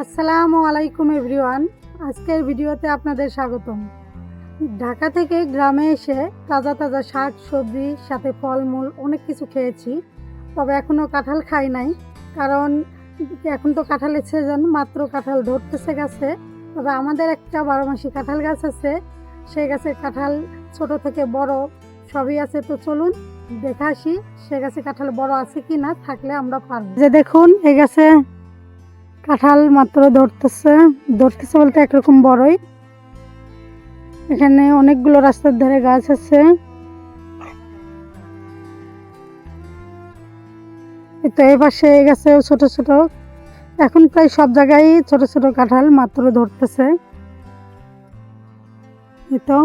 আসসালামু আলাইকুম এভরিওয়ান। আজকের ভিডিওতে আপনাদের স্বাগতম। ঢাকা থেকে গ্রামে এসে তাজা তাজা শাক, সবজি, সাথে ফলমূল, অনেক কিছু খেয়েছি। তবে এখনও কাঁঠাল খাই নাই, কারণ এখন তো কাঁঠালের সিজন মাত্র কাঁঠাল ধরতেছে গাছে। তবে আমাদের একটা বারো মাসি কাঁঠাল গাছ আছে, সেই গাছের কাঁঠাল ছোট থেকে বড় সবই আছে। তো চলুন দেখে আসি, সে গাছে কাঁঠাল বড় আছে কি না থাকলে আমরা পারব। যে দেখুন, এই গাছে কাঁঠাল মাত্র ধরতেছে। ধরতেছে বলতে একরকম বড়ই। এখানে অনেকগুলো রাস্তার ধারে গাছ আছে। তো এই পাশে এই গাছেও ছোট ছোট। এখন প্রায় সব জায়গায় ছোট ছোট কাঁঠাল মাত্র ধরতেছে। তো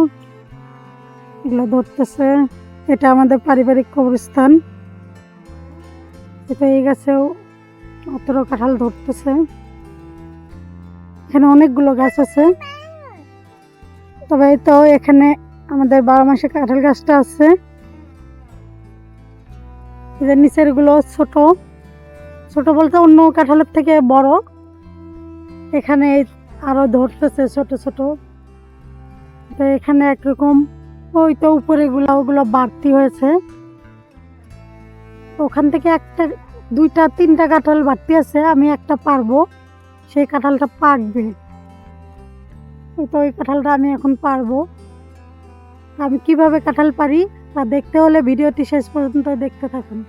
এগুলো ধরতেছে। এটা আমাদের পারিবারিক কবরস্থান। এটা এই গাছেও মাত্র কাঁঠাল ধরতেছে। এখানে অনেকগুলো গাছ আছে। তবে তো এখানে আমাদের বারো মাসে কাঁঠাল গাছটা আছে। এদের নিচেরগুলো ছোট। ছোট বলতে অন্য কাঁঠালের থেকে বড়। এখানে আরও ধরতেছে ছোট ছোট। তো এখানে একরকম ওই তো উপরে গুলা ওগুলো বাড়তি হয়েছে। ওখান থেকে একটা দুইটা, তিনটা কাঁঠাল বাড়তি আছে, আমি একটা পারব। সেই কাঁঠালটা পাকবে। তো ওই কাঁঠালটা আমি এখন পারব। আমি কীভাবে কাঁঠাল পারি তা দেখতে হলে ভিডিওটি শেষ পর্যন্ত দেখতে থাকুন।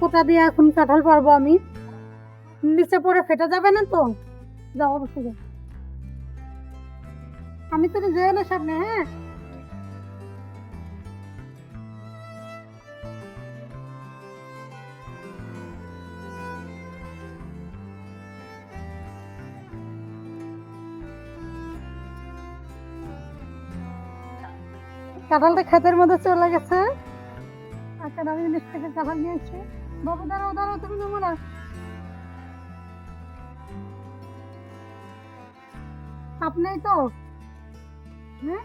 কোটা দিয়ে এখন কাঁঠাল পারব আমি। নিচে পরে ফেটে যাবে না তো? যাও অবশ্যই আমি তো যেও না সামনে হ্যাঁ? কাঁঠালটা ক্ষেতের মধ্যে চলে গেছে। আচ্ছা আমি নিচ থেকে কাঁঠাল নিয়ে এসছি বাবু, দাঁড়াও দাঁড়াও, তুমি নেব না। আপনি তো। হ্যাঁ?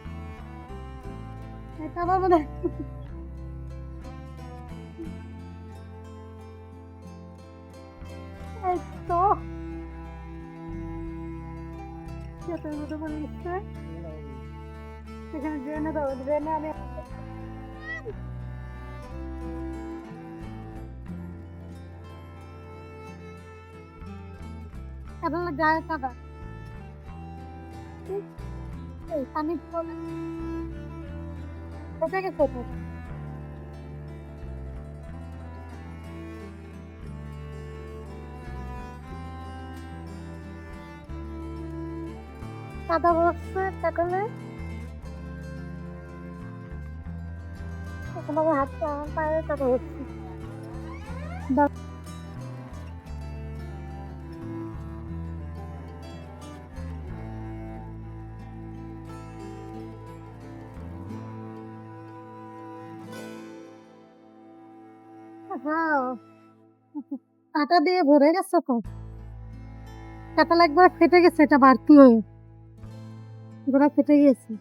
এখানে ড্রেনে দাও ড্রেনে আমি কাঁঠালের গায়ে কাদা এই কোথায় গেছে তো কাদা বসছে কাঁঠালে এখন আমার হাত আমার পায়ে কাটা হচ্ছে কাটা দিয়ে ভরে গেছে তো। কাঁঠাল একবার ফেটে গেছে, এটা বাড়তি। হয়ে গোড়া ফেটে গেছে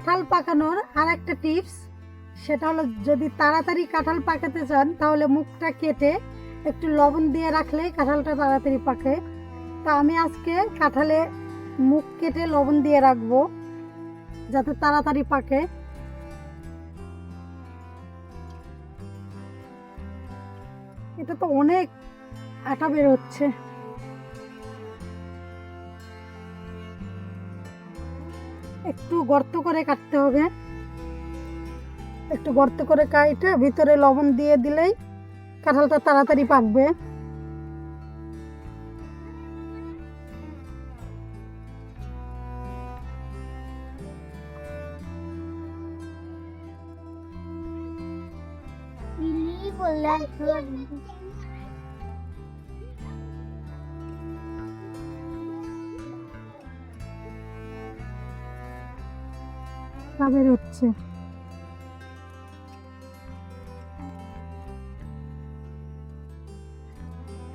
কাঁঠাল পাকানোর আর একটা টিপস, সেটা হলো যদি তাড়াতাড়ি কাঁঠাল পাকাতে চান, তাহলে মুখটা কেটে একটু লবণ দিয়ে রাখলে কাঁঠালটা তাড়াতাড়ি পাকে। তা আমি আজকে কাঁঠালে মুখ কেটে লবণ দিয়ে রাখব, যাতে তাড়াতাড়ি পাকে। এটা তো অনেক আটা বের হচ্ছে। একটু গর্ত করে কাটতে হবে। একটু গর্ত করে কাটে ভিতরে লবণ দিয়ে দিলেই কাঁঠালটা তাড়াতাড়ি পাকবে। পাকা বের হচ্ছে।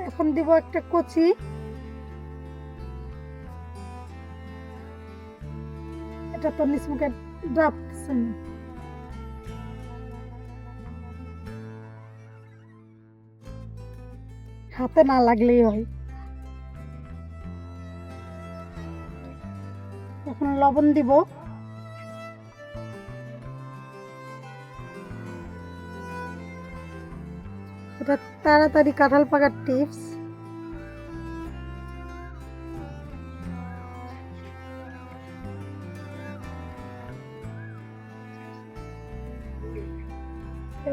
এখন দিব একটা কচি। এটা তো নিচ মুখে হাতে না লাগলেই হয়। এখন লবণ দিব। এটা তাড়াতাড়ি কাঁঠাল পাকার টিপস।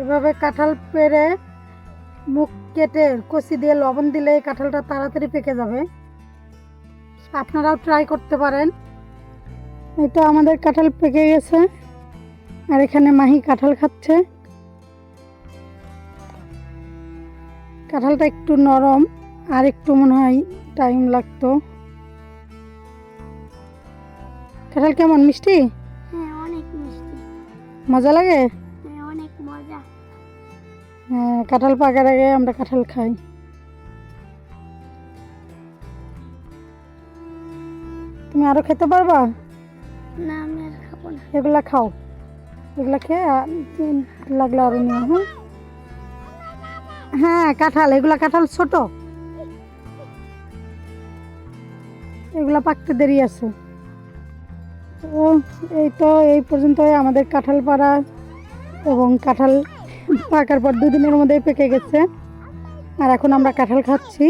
এভাবে কাঁঠাল পেরে মুখ কেটে কষি দিয়ে লবণ দিলে এই কাঁঠালটা তাড়াতাড়ি পেকে যাবে। আপনারাও ট্রাই করতে পারেন। এই তো আমাদের কাঁঠাল পেকে গেছে। আর এখানে মাহি কাঁঠাল খাচ্ছে। কাঁঠালটা একটু নরম আর একটু মনে হয় টাইম লাগতো। কাঁঠাল কেমন মিষ্টি? হ্যাঁ অনেক মিষ্টি। মজা লাগে? হ্যাঁ অনেক মজা। হ্যাঁ কাঁঠাল পাকার আগে আমরা কাঁঠাল খাই। তুমি আরও খেতে পারবা? না আমি আর খাব না। এগুলা খাও। এগুলা খেয়ে লাগলে আরও নিও হ্যাঁ? হ্যাঁ কাঁঠাল, এগুলা কাঁঠাল ছোট। এগুলা পাকতে দেরি আছে। তো এই তো, এই পর্যন্ত আমাদের কাঁঠাল পাড়া এবং কাঁঠাল পাকার পর দুদিনের মধ্যেই পেকে গেছে। আর এখন আমরা কাঁঠাল খাচ্ছি।